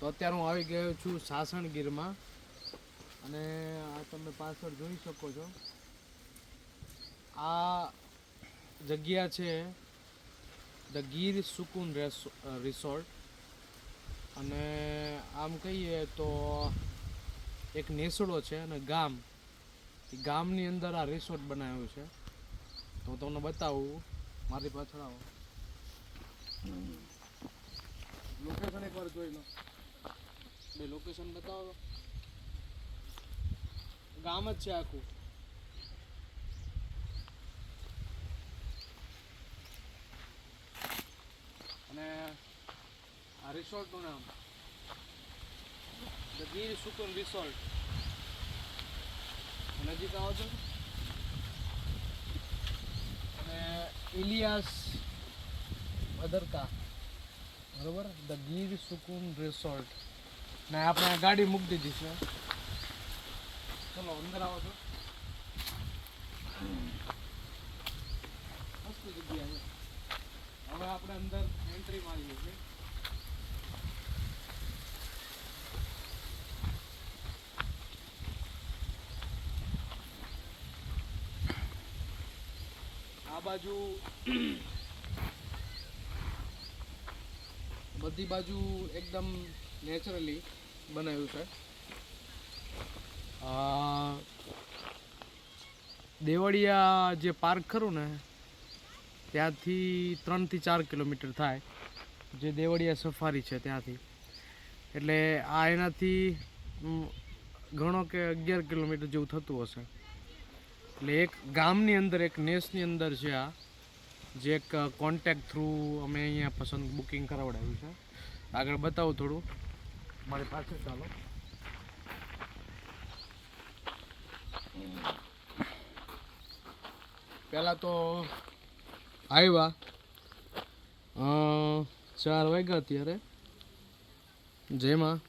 તો અત્યારે હું આવી ગયો છું સાસણગીરમાં. અને આ તમે પાછળ જોઈ શકો છો. આ જગ્યા છે ધ ગીર સુકૂન રેસો- રિસોર્ટ. અને આમ કહીએ તો એક નેસડો છે અને ગામ. ગામની અંદર આ રિસોર્ટ બનાવ્યું છે. તો હું તમને બતાવું. મારી પાછળ આવો. લોકેશન એકવાર જોઈ લો. બે લોકેશન બતાવો. ગામ જ છે આખું. અને આ રિસોર્ટનું નામ. ધ ગીર સુકુન રિસોર્ટ નજીક આવો છો? અને ઇલિયાસ અદરકા બરોબર? ધ ગીર સુકૂન રિસોર્ટ ને આપણે આ ગાડી મૂકી દીધી છે. ચલો, અંદર આવો છો. મસ્ત જગ્યા છે. હવે આપણે અંદર એન્ટ્રી મારીએ છીએ. આ બાજુ બધી બાજુ એકદમ નેચરલી બનાવ્યું છે. દેવળિયા જે પાર્ક ખરું ને, ત્યાંથી ત્રણથી ચાર કિલોમીટર થાય. જે દેવળિયા સફારી છે ત્યાંથી. એટલે આ એનાથી ઘણો કે અગિયાર કિલોમીટર જેવું થતું હશે. એટલે એક ગામની અંદર, એક નેસની અંદર છે આ. જે એક કોન્ટેક્ટ થ્રુ અમે અહીંયા પસંદ બુકિંગ કરાવડાવ્યું છે. આગળ બતાવું થોડું. મારી પાસે ચાલો. પહેલાં તો આવ્યા ચાર વાગ્યા અત્યારે. જેમાં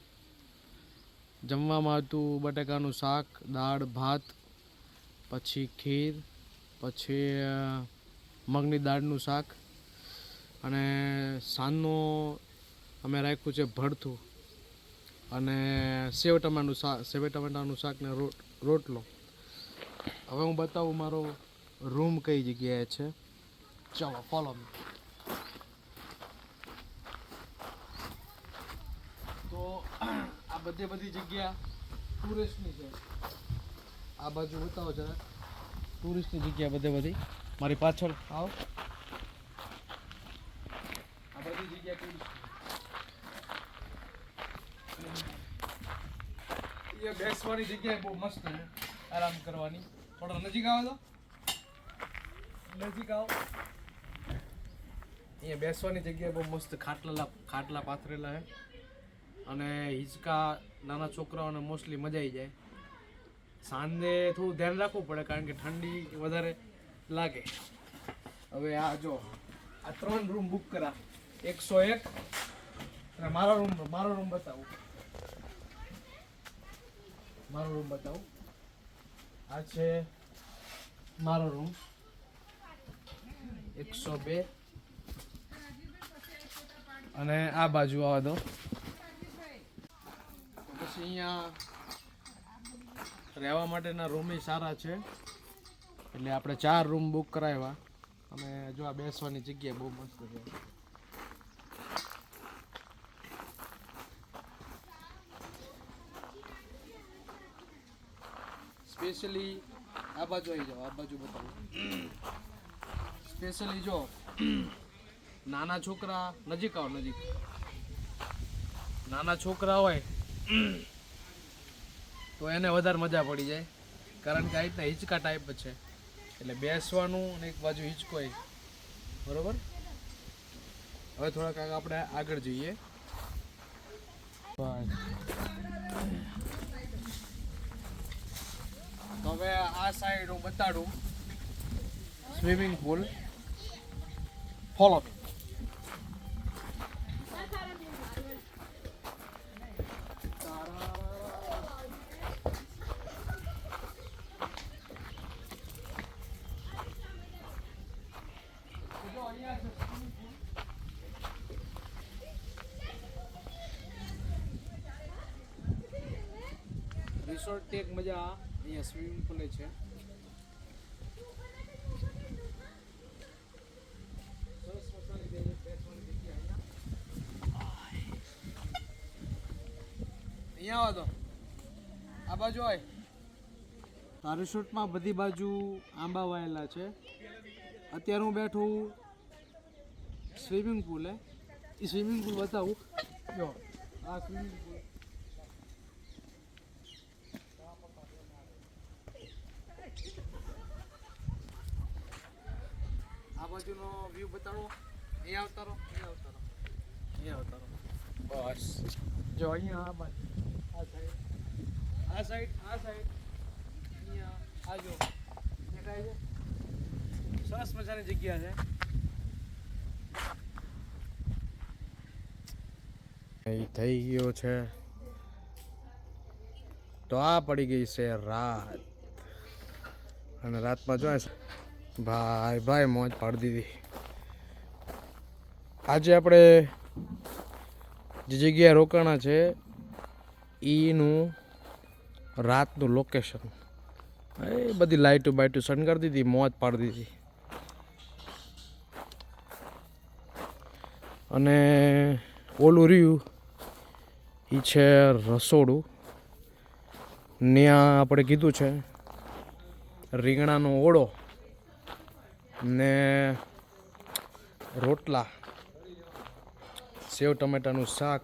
જમવામાં હતું બટાકાનું શાક, દાળ, ભાત, પછી ખીર, પછી મગની દાળનું શાક અને સાંજનો અમે રાખ્યું છે ભડથું અને સેવ ટમાટાનું શાક સેવ ટમાટાનું શાક ને રોટ રોટલો. હવે હું બતાવું મારો રૂમ કઈ જગ્યાએ છે. ચાલો ફોલો તો આ બધી બધી જગ્યા ટુરિસ્ટની છે. આ બાજુ બતાવો જરા. ટુરિસ્ટની જગ્યા બધે બધી. મારી પાછળ. આવો. આ બધી જગ્યા ટુરિસ્ટ બેસવાની જગ્યા બહુ મસ્ત છે. આરામ કરવાની. થોડો નજીક આવો તો. નજીક આવો. અહીંયા બેસવાની જગ્યા બહુ મસ્ત ખાટલા ખાટલા પાથરેલા છે. અને હિંચકા નાના છોકરાઓને મોસ્ટલી મજા આવી જાય. સાંજે થોડું ધ્યાન રાખવું પડે કારણ કે ઠંડી વધારે. લાગે. હવે આ જો, આ ત્રણ રૂમ બુક કરા. એકસો એક. અને મારો રૂમ મારો રૂમ બતાવું. મારો રૂમ બતાવું. આ છે મારો રૂમ એકસો બે. અને આ બાજુ આવવા દો. પછી અહીંયા રહેવા માટેના રૂમ સારા છે. એટલે આપણે ચાર રૂમ બુક કરાવ્યા. અને જો આ બેસવાની જગ્યા બહુ મસ્ત છે. સ્પેશિયલી આ બાજુ આવી જાઓ, આ બાજુ બતાવું. સ્પેશિયલી જો, નાના છોકરા નજીક આવો, નજીક. નાના છોકરા હોય, તો એને વધારે મજા પડી જાય. કારણ કે આ રીતના હિંચકા ટાઈપ છે. એટલે બેસવાનું અને એક બાજુ હિંચકો બરોબર? હવે થોડાક આપણે આગળ જઈએ. તો હવે આ સાઈડ હું બતાડું. સ્વિમિંગ પુલ ફોલો રિસોર્ટ એક મજા અહીંયા સ્વિમિંગ પુલે છે. અહીંયા આવો તો. આ બાજુ હોય આ રિસોર્ટમાં બધી બાજુ આંબા વાયેલા છે. અત્યારે હું બેઠું સ્વિમિંગ પુલે એ. સ્વિમિંગ પુલ બતાવું. જો, આ સ્વિમિંગ પુલ બાજુનો વ્યૂ બતાડો અહીંયા આવતા અહીંયા આવતા અહીંયા આવતા બસ. જો અહીંયા આ બાજુ. આ સાઈડ આ સાઈડ આ સાઈડ અહીંયા. આ જો. દેખાય છે? સરસ મજાની જગ્યા છે. થઈ ગયો છે. તો આ પડી ગઈ છે રાત. અને રાતમાં જો ભાઈ ભાઈ, મોજ પાડી દીધી. આજે આપણે જે જગ્યાએ રોકાણા છે એનું રાતનું લોકેશન એ બધી લાઇટો બાઇટો શણગારી દીધી, મોજ પાડી દીધી. અને ઓલું રહ્યું એ છે રસોડું. ત્યાં આપણે કીધું છે, રીંગણાનો ઓળો. ને રોટલા, સેવ ટમેટાનું શાક,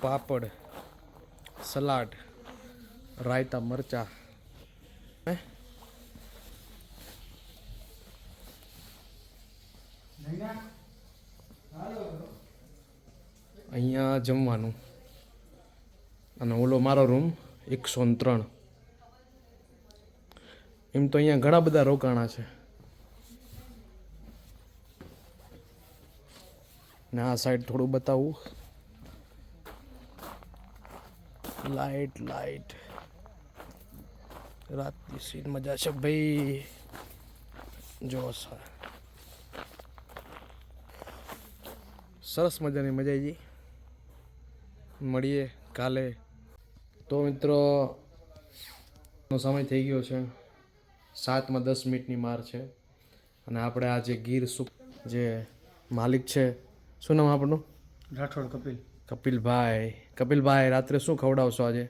પાપડ, સલાડ, રાયતા મરચા. અહીંયા જમવાનું. અને ઓલો મારો રૂમ એકસો ત્રણ. એમ તો અહીંયા ઘણા બધા રોકાણા છે. ને આ સાઈડ થોડું બતાવું. Light light. રાતની સીન મજા છે ભાઈ. જો સર સરસ મજાની મજા આવી મળીએ કાલે. તો મિત્રો, નો સમય થઈ ગયો છે. સાતમાં દસ મિનિટની માર છે. અને આપણે આ જે ગીર સુખ જે માલિક છે શું નામ આપણું? રાઠોડ કપિલ. કપિલભાઈ. કપિલભાઈ રાત્રે શું ખવડાવશો આજે?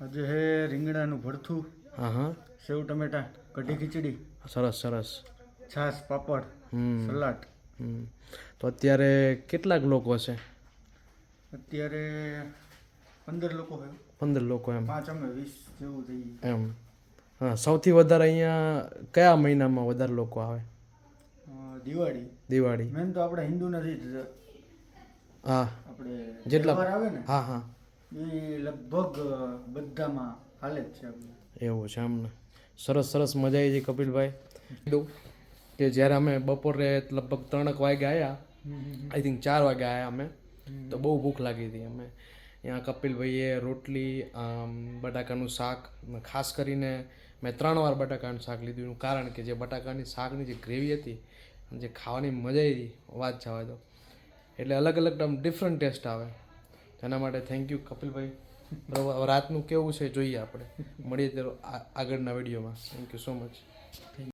આજે હે રીંગણાનું ભરથું હા હા. સેવ ટમેટા કઢી ખીચડી સરસ સરસ. છાશ પાપડ હમ. સલાડ. હમ. તો અત્યારે કેટલાક લોકો હશે? અત્યારે પંદર લોકો હોય. પંદર લોકો એમ. પાંચ અમે વીસ જેવું થઈ એમ. હા સૌથી વધારે અહીંયા કયા મહિનામાં વધારે લોકો આવે? દિવાળી. દિવાળી. મેન તો આપણે હિન્દુ નથી હા. આપણે જેટલા- આવે ને હા હા. એ લગભગ બધામાં હાલે જ છે આપણે એવું છે એમને સરસ સરસ મજા આવી છે કપિલભાઈ. કે જ્યારે અમે બપોરે લગભગ ત્રણેક વાગે આવ્યા આઈ થિંક ચાર વાગે આવ્યા અમે. તો બહુ ભૂખ લાગી હતી અમે ત્યાં કપિલભાઈએ રોટલી બટાકાનું શાક ખાસ કરીને મેં ત્રણ વાર બટાકાનું શાક લીધું. કારણ કે જે બટાકાની શાકની જે ગ્રેવી હતી જે ખાવાની મજા આવી વાત જવા દો. એટલે અલગ અલગ આમ ડિફરન્ટ ટેસ્ટ આવે. તેના માટે થેન્ક યુ કપિલભાઈ. બરાબર? રાતનું કેવું છે જોઈએ આપણે. મળીએ ત્યારે આગળના વિડીયોમાં. Thank you so much